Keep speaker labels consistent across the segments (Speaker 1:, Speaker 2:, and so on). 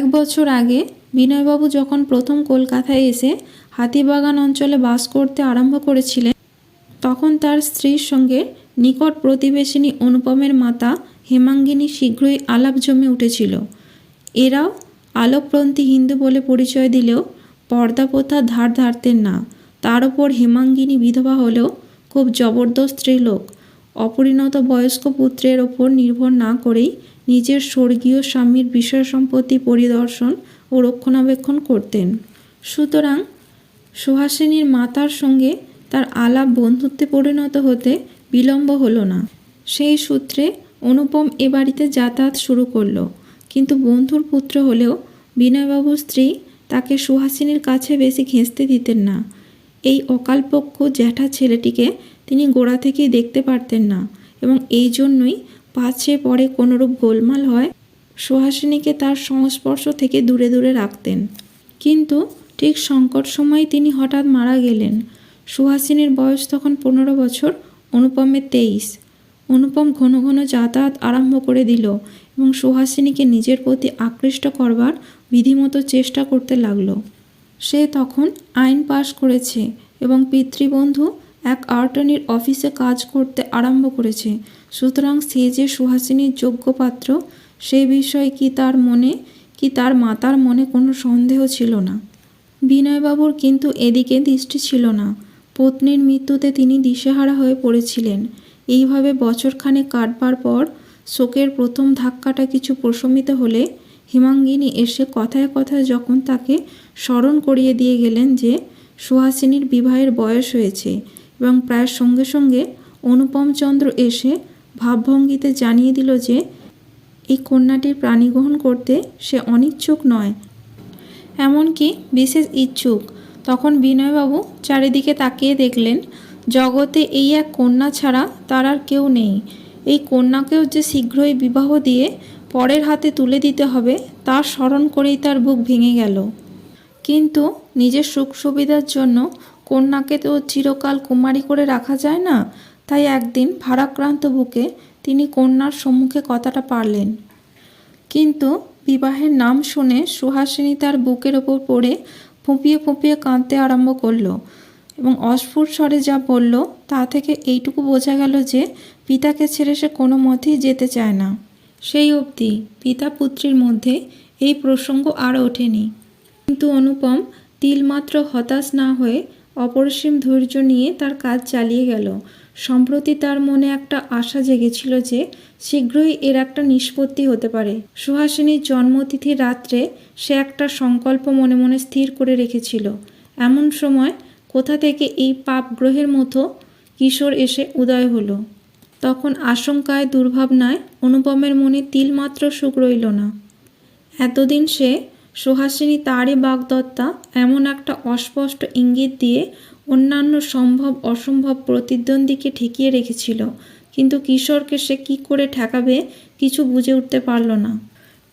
Speaker 1: কয়েক বছর আগে বিনয়বাবু যখন প্রথম কলকাতায় এসে হাতিবাগান অঞ্চলে বাস করতে আরম্ভ করেছিলেন, তখন তার স্ত্রীর সঙ্গে নিকট প্রতিবেশিনী অনুপমের মাতা হেমাঙ্গিনী শীঘ্রই আলাপ জমে উঠেছিল। এরাও আলোকপ্রন্থী হিন্দু বলে পরিচয় দিলেও পর্দা প্রথা ধার ধারতেন না। তার ওপর হেমাঙ্গিনী বিধবা হলেও খুব জবরদস্ত স্ত্রীলোক। অপরিণত বয়স্ক পুত্রের ওপর নির্ভর না করেই নিজের স্বর্গীয় স্বামীর বিষয় সম্পত্তি পরিদর্শন ও রক্ষণাবেক্ষণ করতেন। সুতরাং সুহাসিনীর মাতার সঙ্গে তার আলাপ বন্ধুত্বে পরিণত হতে বিলম্ব হলো না। সেই সূত্রে অনুপম এ বাড়িতে যাতায়াত শুরু করল। কিন্তু বন্ধুর পুত্র হলেও বিনয়বাবুর স্ত্রী তাকে সুহাসিনীর কাছে বেশি ঘেঁচতে দিতেন না। এই অকালপক্ষ জ্যাঠা ছেলেটিকে তিনি গোড়া থেকেই দেখতে পারতেন না এবং এই জন্যই পাছে পরে কোনোরূপ গোলমাল হয়, সুহাসিনীকে তার সংস্পর্শ থেকে দূরে দূরে রাখতেন। কিন্তু ঠিক সংকট সময়ে তিনি হঠাৎ মারা গেলেন। সুহাসিনীর বয়স তখন পনেরো বছর অনুপমের তেইশ। অনুপম ঘন ঘন যাতায়াত আরম্ভ করে দিল এবং সুহাসিনীকে নিজের প্রতি আকৃষ্ট করবার বিধিমতো চেষ্টা করতে লাগল। সে তখন আইন পাশ করেছে এবং পিতৃবন্ধু এক আর্টনির অফিসে কাজ করতে আরম্ভ করেছে। সুতরাং সে যে সুহাসিনীর যোগ্য পাত্র সে বিষয়ে কি তার মনে, কি তার মাতার মনে কোনো সন্দেহ ছিল না? বিনয়বাবুর কিন্তু এদিকে দৃষ্টি ছিল না। পত্নীর মৃত্যুতে তিনি দিশেহারা হয়ে পড়েছিলেন। এইভাবে বছরখানেক কাটবার পর শোকের প্রথম ধাক্কাটা কিছু প্রশমিত হলে হিমাঙ্গিনী এসে কথায় কথায় যখন তাকে স্মরণ করিয়ে দিয়ে গেলেন যে সুহাসিনীর বিবাহের বয়স হয়েছে এবং প্রায় সঙ্গে সঙ্গে অনুপমচন্দ্র এসে ভাবভঙ্গিতে জানিয়ে দিল যে, এই কন্যাটির প্রাণী গ্রহণ করতে সে অনিচ্ছুক নয়। এমনকি বিশেষ ইচ্ছুক। তখন বিনয়বাবু চারিদিকে তাকিয়ে দেখলেন, জগতে এই এক কন্যা ছাড়া তার আর কেউ নেই। এই কন্যাকেও যে শীঘ্রই বিবাহ দিয়ে পরের হাতে তুলে দিতে হবে তার স্মরণ করেই তার বুক ভেঙে গেল। কিন্তু নিজের সুখ সুবিধার জন্য কন্যাকে তো চিরকাল কুমারী করে রাখা যায় না? তাই একদিন ভারাক্রান্ত বুকে তিনি কন্যার সম্মুখে কথাটা পারলেন। কিন্তু বিবাহের নাম শুনে সুহাসিনী তার বুকের ওপর পড়ে ফুঁপিয়ে ফুঁপিয়ে কাঁদতে আরম্ভ করল এবং অস্ফুট স্বরে যা বলল তা থেকে এইটুকু বোঝা গেল যে পিতাকে ছেড়ে সে কোনো মতেই যেতে চায় না। সেই অবধি পিতা পুত্রীর মধ্যে এই প্রসঙ্গ আর ওঠেনি। কিন্তু অনুপম তিলমাত্র হতাশ না হয়ে অপরিসীম ধৈর্য নিয়ে তার কাজ চালিয়ে গেল। সম্প্রতি তার মনে একটা আশা জেগেছিল যে শীঘ্রই এর একটা নিষ্পত্তি হতে পারে। সুহাসিনীর জন্মতিথি রাত্রে সে একটা সংকল্প মনে মনে স্থির করে রেখেছিল। এমন সময় কোথা থেকে এই পাপ গ্রহের মতো কিশোর এসে উদয় হলো। তখন আশঙ্কায়, দুর্ভাবনায় অনুপমের মনে তিলমাত্র সুখ রইল না। এতদিন সে সুহাসিনী তারই বাগদত্তা এমন একটা অস্পষ্ট ইঙ্গিত দিয়ে অন্যান্য সম্ভব, অসম্ভব প্রতিদ্বন্দ্বীকে ঠেকিয়ে রেখেছিল। কিন্তু কিশোরকে সে কি করে ঠেকাবে কিছু বুঝে উঠতে পারল না।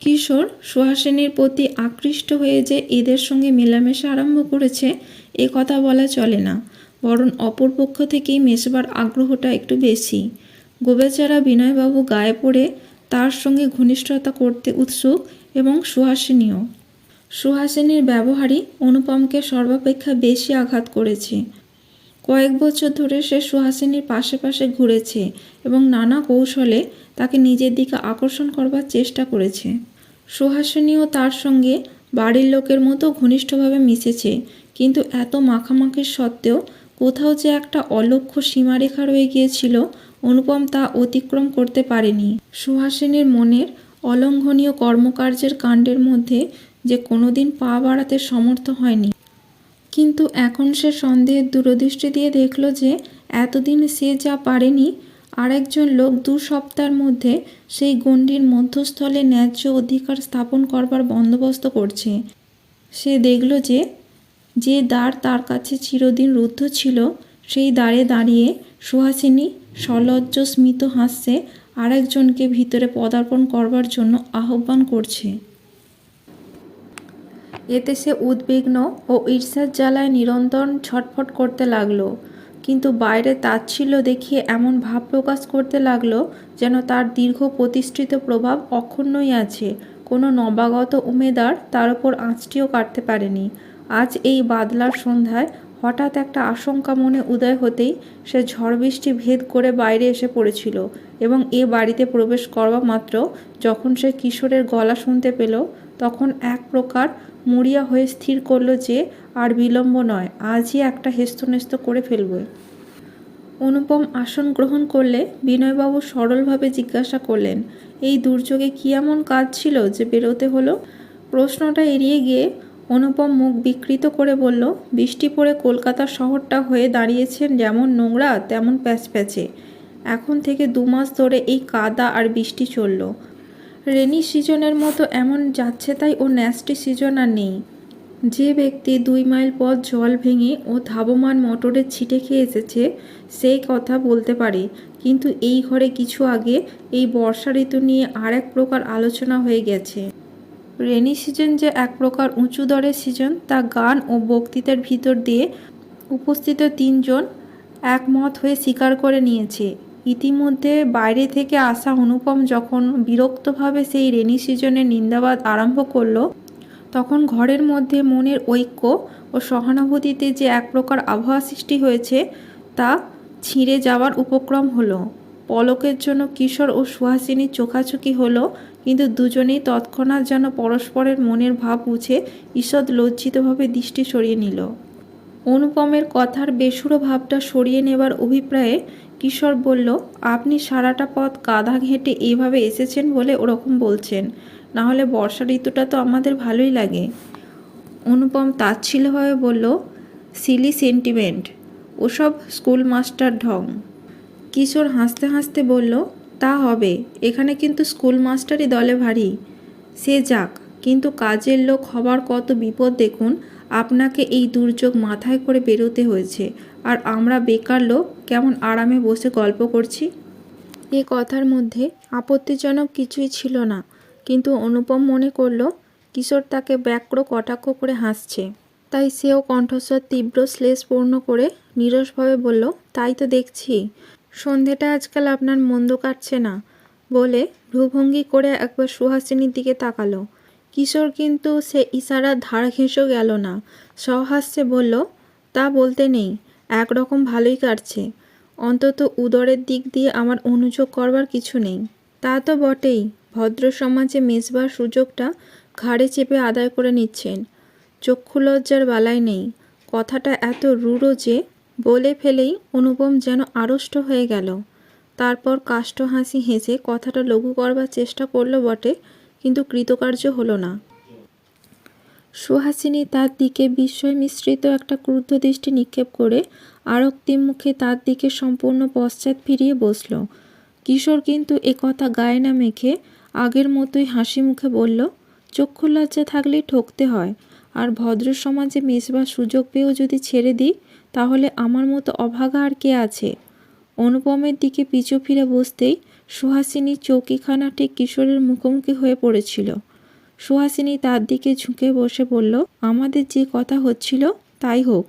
Speaker 1: কিশোর সুহাসিনীর প্রতি আকৃষ্ট হয়ে যে এদের সঙ্গে মেলামেশা আরম্ভ করেছে, এ কথা বলা চলে না। বরং অপর পক্ষ থেকেই মেশবার আগ্রহটা একটু বেশি। গোবেচারা বিনয়বাবু গায়ে পড়ে তার সঙ্গে ঘনিষ্ঠতা করতে উৎসুক এবং সুহাসিনীও সুহাসিনীর ব্যবহারই অনুপমকে সর্বাপেক্ষা বেশি আঘাত করেছে। কয়েক বছর ধরে সে সুহাসিনীর পাশে পাশে ঘুরেছে এবং নানা কৌশলে তাকে নিজের দিকে আকর্ষণ করবার চেষ্টা করেছে। সুহাসিনীও তার সঙ্গে বাড়ির লোকের মতো ঘনিষ্ঠভাবে মিশেছে, কিন্তু এত মাখামাখির সত্ত্বেও কোথাও যে একটা অলক্ষ্য সীমারেখা রয়ে গিয়েছিল, অনুপম তা অতিক্রম করতে পারেনি। সুহাসিনীর মনের অলঙ্ঘনীয় কর্মকার্যের কাণ্ডের মধ্যে যে কোনোদিন পা বাড়াতে সমর্থ হয়নি। কিন্তু এখন সে সন্দেহের দূরদৃষ্টি দিয়ে দেখল যে এতদিন সে যা পারেনি, আরেকজন লোক দু সপ্তাহের মধ্যে সেই গণ্ডির মধ্যস্থলে ন্যায্য অধিকার স্থাপন করবার বন্দোবস্ত করছে। সে দেখল যে যে দ্বার তার কাছে চিরদিন রুদ্ধ ছিল, সেই দ্বারে দাঁড়িয়ে সুহাসিনী সলজ্জ স্মিত হাসছে, আরেকজনকে ভিতরে পদার্পণ করবার জন্য আহ্বান করছে। এতে সে উদ্বিগ্ন ও ঈর্ষার জ্বালায় নিরন্তর ছটফট করতে লাগল। কিন্তু বাইরে তাচ্ছিল্য দেখিয়ে এমন ভাব প্রকাশ করতে লাগল যেন তার দীর্ঘ প্রতিষ্ঠিত প্রভাব অক্ষুণ্ণই আছে। কোনো নবাগত উমেদার তার ওপর আঁচটিও কাটতে পারেনি। আজ এই বাদলার সন্ধ্যায় হঠাৎ একটা আশঙ্কা মনে উদয় হতেই সে ঝড় বৃষ্টি ভেদ করে বাইরে এসে পড়েছিল এবং এ বাড়িতে প্রবেশ করবা মাত্র যখন সে কিশোরের গলা শুনতে পেল, তখন এক প্রকার মুড়িয়া হয়ে স্থির করল যে, আর বিলম্ব নয়, আজই একটা হেস্তনেস্ত করে ফেলবে। অনুপম আসন গ্রহণ করলে বিনয়বাবু সরলভাবে জিজ্ঞাসা করলেন, এই দুর্যোগে কী এমন কাজ ছিল যে বেরোতে হলো? প্রশ্নটা এড়িয়ে গিয়ে অনুপম মুখ বিকৃত করে বলল, বৃষ্টি পড়ে কলকাতা শহরটা হয়ে দাঁড়িয়েছেন যেমন নোংরা, তেমন প্যাচপ্যাচে। এখন থেকে দু মাস ধরে এই কাদা আর বৃষ্টি চলল। রেনি সিজনের মতো এমন যাচ্ছে তাই ও ন্যাস্টি সিজন আর নেই। যে ব্যক্তি দুই মাইল পথ জল ভেঙে ও ধাবমান মোটরের ছিটে খেয়ে এসেছে সেই কথা বলতে পারে। কিন্তু এই ঘরে কিছু আগে এই বর্ষা ঋতু নিয়ে আর এক প্রকার আলোচনা হয়ে গেছে। রেনি সিজন যে এক প্রকার উঁচু দরের সিজন, তা গান ও বক্তৃতার ভিতর দিয়ে উপস্থিত তিনজন একমত হয়ে স্বীকার করে নিয়েছে। ইতিমধ্যে বাইরে থেকে আসা অনুপম যখন বিরক্তভাবে সেই রেনি সিজনের নিন্দাবাদ আরম্ভ করল, তখন ঘরের মধ্যে মনের ঐক্য ও সহানুভূতিতে যে এক প্রকার আবহাওয়া সৃষ্টি হয়েছে, তা ছিঁড়ে যাওয়ার উপক্রম হলো। পলকের জন্য কিশোর ও সুহাসিনীর চোখাচোখি হলো, কিন্তু দুজনেই তৎক্ষণাৎ যেন পরস্পরের মনের ভাব বুঝে ঈষৎ লজ্জিতভাবে দৃষ্টি সরিয়ে নিল। অনুপমের কথার বেসুরো ভাবটা সরিয়ে নেবার অভিপ্রায়ে কিশোর বলল, আপনি সারাটা পথ কাদা ঘেঁটে এইভাবে এসেছেন বলে ওরকম বলছেন। না হলে বর্ষা ঋতুটা তো আমাদের ভালোই লাগে। অনুপম তাচ্ছিল্যভাবে বলল, সিলি সেন্টিমেন্ট, ওসব স্কুল মাস্টার ঢং। কিশোর হাসতে হাসতে বলল, তা হবে, এখানে কিন্তু স্কুল মাস্টারই দলে ভারী। সে যাক, কিন্তু কাজের লোক হবার কত বিপদ দেখুন আপনাকে এই দুর্যোগ মাথায় করে বেরোতে হয়েছে। আর আমরা বেকার লোক, কেমন আরামে বসে গল্প করছি? এ কথার মধ্যে আপত্তিজনক কিছুই ছিল না, কিন্তু অনুপম মনে করল, কিশোর তাকে ব্যাক্র কটাক্ষ করে হাসছে। তাই সেও কণ্ঠস্বর তীব্র শ্লেষপূর্ণ করে নিরসভাবে বলল, তাই তো দেখছি। সন্ধেটা আজকাল আপনার মন্দ কাটছে না। বলে ভ্রুভঙ্গি করে একবার সুহাসিনীর দিকে তাকালো। কিশোর কিন্তু সে ইশারা ধার ঘেঁষেও গেল না। সহাস্যে বলল, তা বলতে নেই, একরকম ভালোই কাটছে। অন্তত উদরের দিক দিয়ে আমার অনুযোগ করবার কিছু নেই। তা তো বটেই, ভদ্র সমাজে মেজবার সুযোগটা ঘাড়ে চেপে আদায় করে নিচ্ছেন। চক্ষু লজ্জার বেলায় নেই। কথাটা এত রূঢ় যে বলে ফেলেই অনুপম যেন আড়ষ্ট হয়ে গেল। তারপর কাষ্ঠ হাসি হেসে কথাটা লঘু করবার চেষ্টা করল বটে কিন্তু কৃতকার্য হলো না। সুহাসিনী তার দিকে বিস্ময় মিশ্রিত একটা ক্রুদ্ধ দৃষ্টি নিক্ষেপ করে আরক্তিম মুখে তার দিকে সম্পূর্ণ পশ্চাৎ ফিরিয়ে বসল। কিশোর কিন্তু এ কথা গায়ে না মেখে আগের মতোই হাসি মুখে বলল চক্ষু লজ্জা থাকলেই ঠকতে হয়। আর ভদ্র সমাজে মেশবার সুযোগ পেয়েও যদি ছেড়ে দিই, তাহলে আমার মতো অভাগা আর কে আছে? অনুপমের দিকে পিছু ফিরে বসতেই সুহাসিনী চৌকিখানা ঠিক কিশোরের মুখোমুখি হয়ে পড়েছিল। সুহাসিনী তার দিকে ঝুঁকে বসে বলল, আমাদের যে কথা হচ্ছিল, তাই হোক।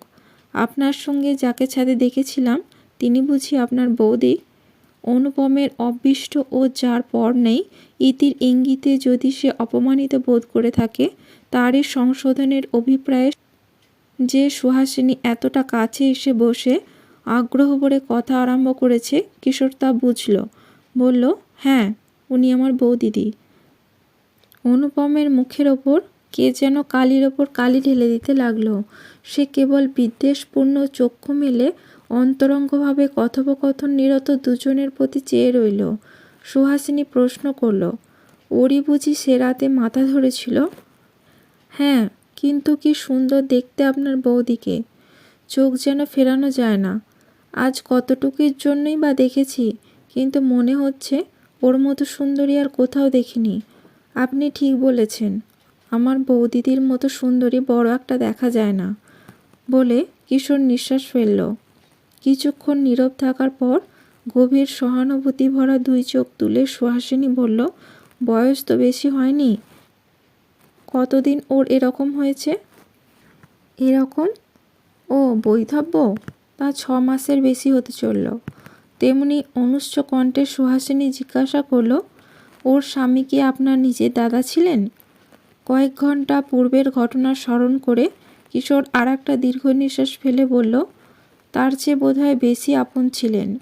Speaker 1: আপনার সঙ্গে যাকে ছাদে দেখেছিলাম, তিনি বুঝি আপনার বৌদি। অনুপমের অভ্যিষ্ট ও যার পর নেই, ইতির ইঙ্গিতে যদি সে অপমানিত বোধ করে থাকে, তারই সংশোধনের অভিপ্রায়ে যে সুহাসিনী এতটা কাছে এসে বসে আগ্রহ ভরে কথা আরম্ভ করেছে। কিশোর তা বুঝল। বলল হ্যাঁ উনি আমার বৌদিদি। অনুপমের মুখের ওপর কে যেন কালির ওপর কালি ঢেলে দিতে লাগল। সে কেবল বিদ্বেষপূর্ণ চক্ষু মেলে অন্তরঙ্গভাবে কথোপকথন নিরত দুজনের প্রতি চেয়ে রইল। সুহাসিনী প্রশ্ন করল, ওরই বুঝি সে রাতে মাথা ধরেছিল? হ্যাঁ কিন্তু কি সুন্দর দেখতে আপনার বৌদিকে। চোখ যেন ফেরানো যায় না। আজ কতটুকুর জন্যই বা দেখেছি, কিন্তু মনে হচ্ছে ওর মতো সুন্দরী আর কোথাও দেখিনি। আপনি ঠিক বলেছেন, আমার বৌদিদির মতো সুন্দরী বড় একটা দেখা যায় না, বলে কিশোর নিঃশ্বাস ফেলল। কিছুক্ষণ নীরব থাকার পর গভীর সহানুভূতি ভরা দুই চোখ তুলে সুহাসিনী বলল, বয়স তো বেশি হয়নি। কতদিন ওর এরকম হয়েছে? এরকম? ও, বৈধব্য? তা ছ মাসের বেশি হতে চলল। তেমনি অনুষ্ঠ কণ্ঠে সুহাসিনী জিজ্ঞাসা করল, ওর স্বামী কি আপনার নিজের দাদা ছিলেন? কয়েক ঘণ্টা পূর্বের ঘটনা স্মরণ করে কিশোর আর একটা দীর্ঘ নিঃশ্বাস ফেলে বলল, তার চেয়ে বোধহয় বেশি আপন ছিলেন।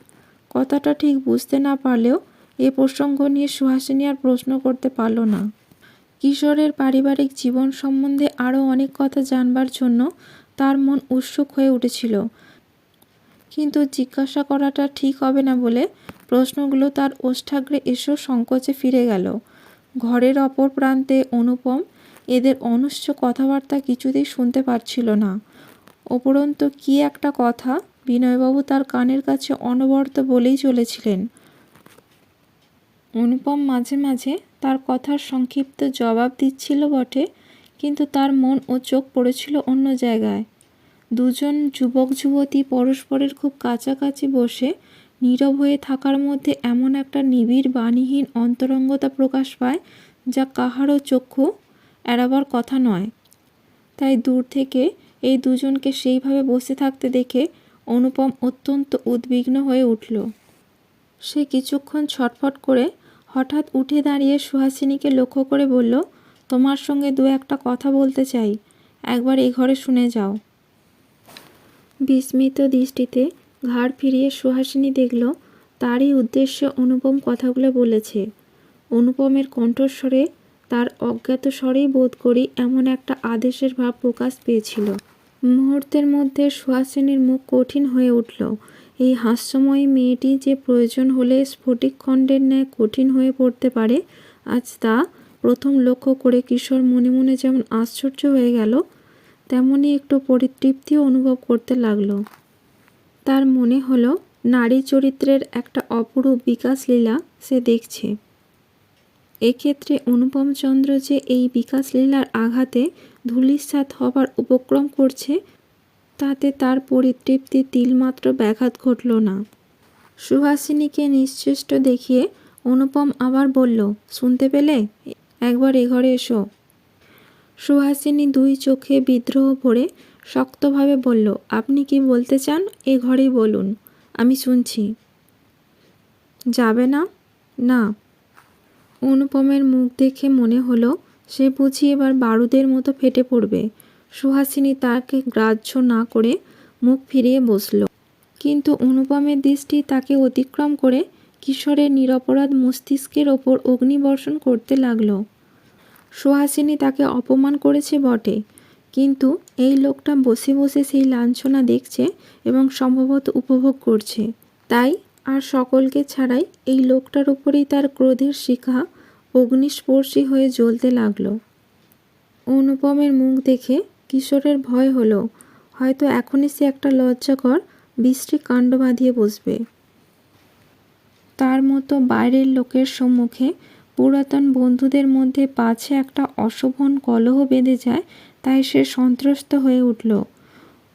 Speaker 1: কথাটা ঠিক বুঝতে না পারলেও এ প্রসঙ্গ নিয়ে সুহাসিনী আর প্রশ্ন করতে পারল না। কিশোরের পারিবারিক জীবন সম্বন্ধে আরও অনেক কথা জানবার জন্য তার মন উৎসুক হয়ে উঠেছিল। কিন্তু জিজ্ঞাসা করাটা ঠিক হবে না বলে প্রশ্নগুলো তার ওষ্ঠাগ্রে এসেও সংকোচে ফিরে গেল। ঘরের অপর প্রান্তে অনুপম এদের অনুষ্ঠ কথাবার্তা কিছুতেই শুনতে পারছিল না। উপরন্ত কি একটা কথা বিনয়বাবু তার কানের কাছে অনবরত বলেই চলেছিলেন। অনুপম মাঝে মাঝে তার কথার সংক্ষিপ্ত জবাব দিচ্ছিল বটে, কিন্তু তার মন ও চোখ পড়েছিল অন্য জায়গায়। দুজন যুবক যুবতী পরস্পরের খুব কাছাকাছি বসে নীরব হয়ে থাকার মধ্যে এমন একটা নিবিড় বাণীহীন অন্তরঙ্গতা প্রকাশ পায় যা কাহারও চক্ষু এড়াবার কথা নয়। তাই দূর থেকে এই দুজনকে সেইভাবে বসে থাকতে দেখে অনুপম অত্যন্ত উদ্বিগ্ন হয়ে উঠল। সে কিছুক্ষণ ছটফট করে হঠাৎ উঠে দাঁড়িয়ে সুহাসিনীকে লক্ষ্য করে বলল, তোমার সঙ্গে দু একটা কথা বলতে চাই। একবার এ ঘরে শুনে যাও। বিস্মিত দৃষ্টিতে ঘাড় ফিরিয়ে সুহাসিনী দেখল, তারই উদ্দেশ্যে অনুপম কথাগুলো বলেছে। অনুপমের কণ্ঠস্বরে তার অজ্ঞাত স্বরেই বোধ করি এমন একটা আদেশের ভাব প্রকাশ পেয়েছিল। মুহূর্তের মধ্যে সুহাসিনীর মুখ কঠিন হয়ে উঠল। এই হাস্যময়ী মেয়েটি যে প্রয়োজন হলে স্ফটিকখণ্ডের ন্যায় কঠিন হয়ে পড়তে পারে, আজ তা প্রথম লক্ষ্য করে কিশোর মনে মনে যেমন আশ্চর্য হয়ে গেল তেমনি একটু পরিতৃপ্তিও অনুভব করতে লাগল। তার মনে হলো, নারী চরিত্রের একটা অপরূপ বিকাশ লীলা সে দেখছে। এক্ষেত্রে অনুপম চন্দ্র যে এই বিকাশ লীলার আঘাতে ধূলিসাৎ হবার উপক্রম করছে, তাতে তার পরিতৃপ্তি তিলমাত্র ব্যাঘাত ঘটল না। সুহাসিনীকে নিশ্চেষ্ট দেখিয়ে অনুপম আবার বলল, শুনতে পেলে? একবার এ ঘরে এসো। সুহাসিনী দুই চোখে বিদ্রোহ ভরে শক্তভাবে বলল, আপনি কি বলতে চান? এ ঘরেই বলুন। আমি শুনছি। যাবে না? না। অনুপমের মুখ দেখে মনে হলো, সে বুঝি এবার বারুদের মতো ফেটে পড়বে। সুহাসিনী তাকে গ্রাহ্য না করে মুখ ফিরিয়ে বসল। কিন্তু অনুপমের দৃষ্টি তাকে অতিক্রম করে কিশোরের নিরপরাধ মস্তিষ্কের ওপর অগ্নিবর্ষণ করতে লাগল। সুহাসিনী তাকে অপমান করেছে বটে। কিন্তু এই লোকটা বসে বসে সেই লাঞ্ছনা দেখছে এবং সম্ভবত উপভোগ করছে। তাই আর সকলকে ছাড়াই এই লোকটার উপরেই তার ক্রোধের শিখা অগ্নিস্পর্শী হয়ে জ্বলতে লাগল। অনুপমের মুখ দেখে কিশোরের ভয় হলো। হয়তো এখনই সে একটা লজ্জাকর, বিশ্রী কাণ্ড বাঁধিয়ে বসবে। তার মতো বাইরের লোকের সম্মুখে পুরাতন বন্ধুদের মধ্যে পাছে একটা অশোভন কলহ বেঁধে যায়, তাই সে সন্ত্রস্ত হয়ে উঠল।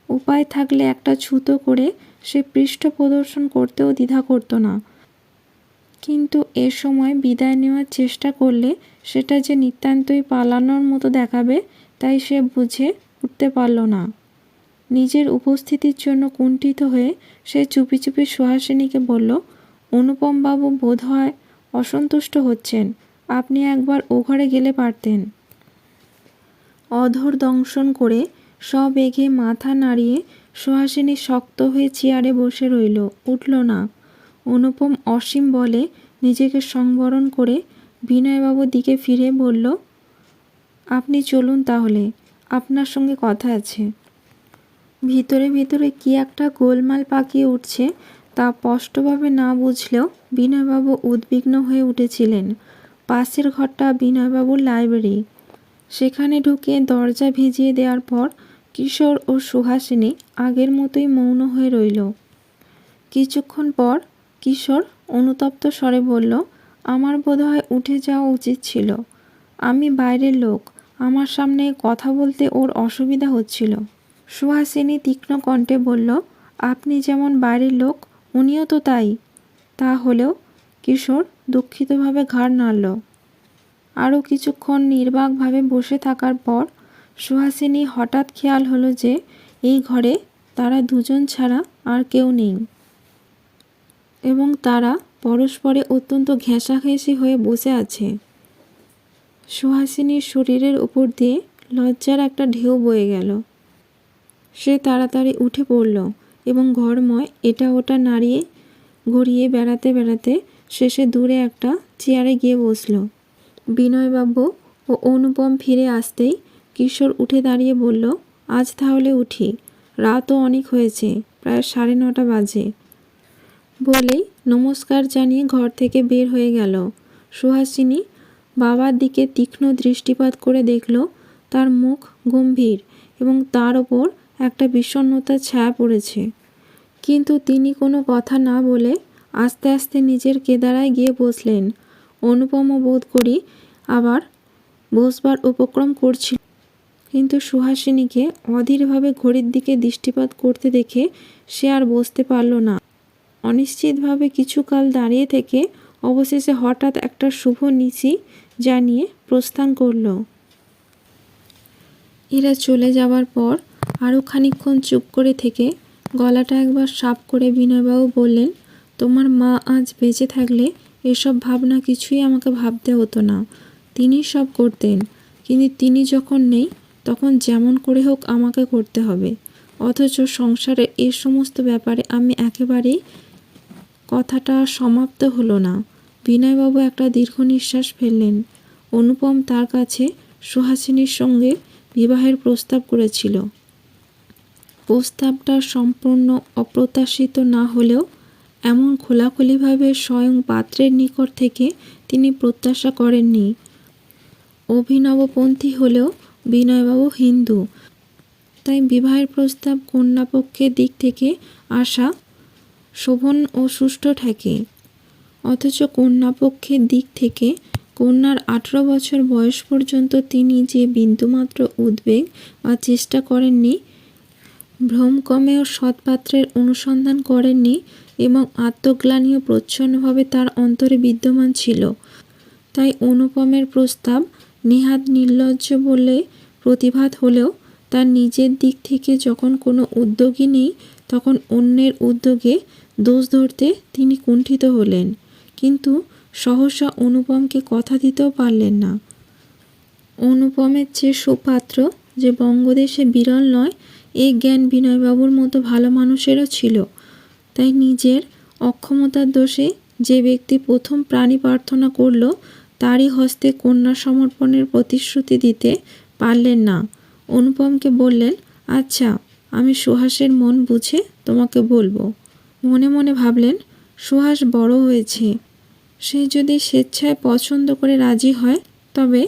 Speaker 1: উপায় থাকলে একটা ছুতো করে সে পৃষ্ঠ প্রদর্শন করতেও দ্বিধা করতো না। কিন্তু এ সময় বিদায় নেওয়ার চেষ্টা করলে সেটা যে নিতান্তই পালানোর মতো দেখাবে, তাই সে বুঝে উঠতে পারল না। নিজের উপস্থিতির জন্য কুণ্ঠিত হয়ে সে চুপি চুপি সুহাসিনীকে বলল, অনুপমবাবু বোধ হয় অসন্তুষ্ট হচ্ছেন। আপনি একবার ও ঘরে গেলে পারতেন। অধর দংশন করে সবেগে মাথা নাড়িয়ে সুহাসিনী শক্ত হয়ে চেয়ারে বসে রইল। উঠল না। অনুপম অসীম বলে নিজেকে সংবরণ করে বিনয়বাবুর দিকে ফিরে বলল, আপনি চলুন তাহলে, আপনার সঙ্গে কথা আছে। ভিতরে ভিতরে কি একটা গোলমাল পাকিয়ে উঠছে তা স্পষ্টভাবে না বুঝলেও বিনয়বাবু উদ্বিগ্ন হয়ে উঠেছিলেন। পাশের ঘরটা বিনয়বাবুর লাইব্রেরি। সেখানে ঢুকে দরজা ভিজিয়ে দেওয়ার পর কিশোর ও সুহাসিনী আগের মতোই মৌন হয়ে রইল। কিছুক্ষণ পর কিশোর অনুতপ্ত স্বরে বলল, আমার বোধহয় উঠে যাওয়া উচিত ছিল। আমি বাইরের লোক। আমার সামনে কথা বলতে ওর অসুবিধা হচ্ছিল। সুহাসিনী তীক্ষ্ণ কণ্ঠে বলল, আপনি যেমন বাইরের লোক উনিও তো তাই। তা হলেও কিশোর দুঃখিতভাবে ঘাড় নাড়ল। আরও কিছুক্ষণ নির্বাকভাবে বসে থাকার পর সুহাসিনী হঠাৎ খেয়াল হলো যে এই ঘরে তারা দুজন ছাড়া আর কেউ নেই। এবং তারা পরস্পরে অত্যন্ত ঘেঁষাঘেঁষি হয়ে বসে আছে। সুহাসিনীর শরীরের উপর দিয়ে লজ্জার একটা ঢেউ বয়ে গেল। সে তাড়াতাড়ি উঠে পড়ল। এবং ঘরময়, এটা ওটা নাড়িয়ে ঘুরিয়ে বেড়াতে বেড়াতে শেষে দূরে একটা চেয়ারে গিয়ে বসল। বিনয়বাবু ও অনুপম ফিরে আসতেই কিশোর উঠে দাঁড়িয়ে বলল, আজ তাহলে উঠি। রাতও অনেক হয়েছে, প্রায় সাড়ে নটা বাজে। বলেই নমস্কার জানিয়ে ঘর থেকে বের হয়ে গেল। সুহাসিনী বাবার দিকে তীক্ষ্ণ দৃষ্টিপাত করে দেখল, তার মুখ গম্ভীর এবং তার ওপর একটা ছায়া পড়েছে। কিন্তু তিনি কোনো কথা না বলে আস্তে আস্তে নিজের কেদারায় গিয়ে বসলেন। অনুপম বোধ করি আবার বসবার উপক্রম করছিল। কিন্তু সুহাসিনীকে অধীরভাবে ঘড়ির দিকে দৃষ্টিপাত করতে দেখে সে আর বসতে পারল না। অনিশ্চিতভাবে কিছুকাল দাঁড়িয়ে থেকে অবশেষে হঠাৎ একটা শুভ নিচি জানিয়ে প্রস্থান করল। এরা চলে যাওয়ার পর আরও খানিকক্ষণ চুপ করে থেকে গলাটা একবার সাপ করে বিনয়বাবু বললেন, তোমার মা আজ বেঁচে থাকলে এসব ভাবনা কিছুই আমাকে ভাবতে হতো না। তিনি সব করতেন, কিন্তু তিনি যখন নেই, তখন যেমন করে হোক আমাকে করতে হবে। অথচ সংসারের এ সমস্ত ব্যাপারে আমি একেবারেই কথাটা সমাপ্ত হলো না। বিনয়বাবু একটা দীর্ঘ নিঃশ্বাস ফেললেন। অনুপম তার কাছে সুহাসিনীর সঙ্গে বিবাহের প্রস্তাব করেছিল। প্রস্তাবটা সম্পূর্ণ অপ্রত্যাশিত না হলেও এমন খোলাখুলিভাবে স্বয়ং পাত্রের নিকট থেকে তিনি প্রত্যাশা করেননি। অভিনবপন্থী হলেও বিনয়বাবু হিন্দু। তাই বিবাহের প্রস্তাব কন্যাপক্ষের দিক থেকে আসা শোভন ও সুষ্ঠু ঠেকে অথচ কন্যাপক্ষের দিক থেকে কন্যার আঠেরো বছর বয়স পর্যন্ত তিনি যে বিন্দুমাত্র উদ্বেগ বা চেষ্টা করেননি ভ্রমকমেও সৎপাত্রের অনুসন্ধান করেননি এবং আত্মগ্লানিও প্রচ্ছন্নভাবে তার অন্তরে বিদ্যমান ছিল। তাই অনুপমের প্রস্তাব নেহাত নির্লজ্জ বলে প্রতিভাত হলেও তার নিজের দিক থেকে যখন কোনো উদ্যোগই নেই, তখন অন্যের উদ্যোগে দোষ ধরতে তিনি কুণ্ঠিত হলেন। কিন্তু সহসা অনুপমকে কথা দিতেও পারলেন না। অনুপমের চেয়ে সুপাত্র, যে বঙ্গদেশে বিরল নয় এই জ্ঞান বিনয়বাবুর মতো ভালো মানুষেরও ছিল। তাই নিজের অক্ষমতার দোষে যে ব্যক্তি প্রথম প্রাণী প্রার্থনা করল, তারই হস্তে কন্যা সমর্পণের প্রতিশ্রুতি দিতে পারলেন না। অনুপমকে বললেন আচ্ছা আমি সুহাসের মন বুঝে তোমাকে বলব। মনে মনে ভাবলেন, সুহাস বড় হয়েছে। সে যদি স্বেচ্ছায় পছন্দ করে রাজি হয়, তবে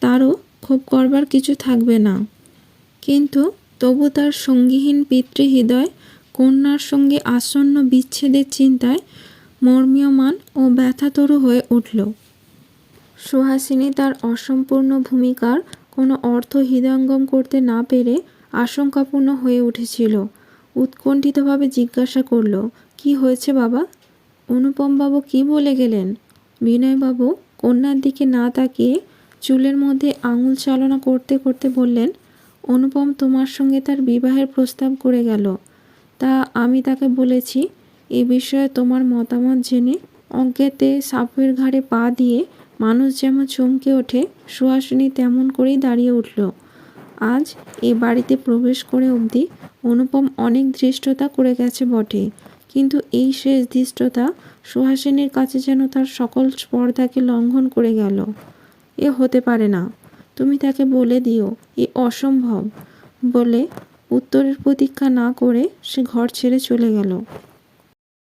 Speaker 1: তারও ক্ষোভ করবার কিছু থাকবে না। কিন্তু তবু তার সঙ্গীহীন পিতৃহৃদয়, কন্যার সঙ্গে আসন্ন বিচ্ছেদের চিন্তায় মর্মীয়মান ও ব্যথাতরু হয়ে উঠল। সুহাসিনী তার অসম্পূর্ণ ভূমিকার কোনো অর্থ হৃদয়ঙ্গম করতে না পেরে আশঙ্কাপূর্ণ হয়ে উঠেছিল। উৎকণ্ঠিতভাবে জিজ্ঞাসা করল, কি হয়েছে বাবা? অনুপমবাবু কি বলে গেলেন? বিনয়বাবু কন্যার দিকে না তাকিয়ে চুলের মধ্যে আঙুল চালনা করতে করতে বললেন অনুপম তোমার সঙ্গে তার বিবাহের প্রস্তাব করে গেল। তা আমি তাকে বলেছি, এ বিষয়ে তোমার মতামত জেনে অজ্ঞাতে সাপের ঘাড়ে পা দিয়ে মানুষ যেমন চমকে ওঠে, সুহাসিনী তেমন করেই দাঁড়িয়ে উঠল। আজ এ বাড়িতে প্রবেশ করে অবধি অনুপম অনেক ধৃষ্টতা করে গেছে বটে, কিন্তু এই শেষ ধৃষ্টতা সুহাসিনীর কাছে যেন তার সকল স্পর্ধাকে লঙ্ঘন করে গেল। এ হতে পারে না। তুমি তাকে বলে দিও, এ অসম্ভব। বলে উত্তরের প্রতীক্ষা না করে সে ঘর ছেড়ে চলে গেল।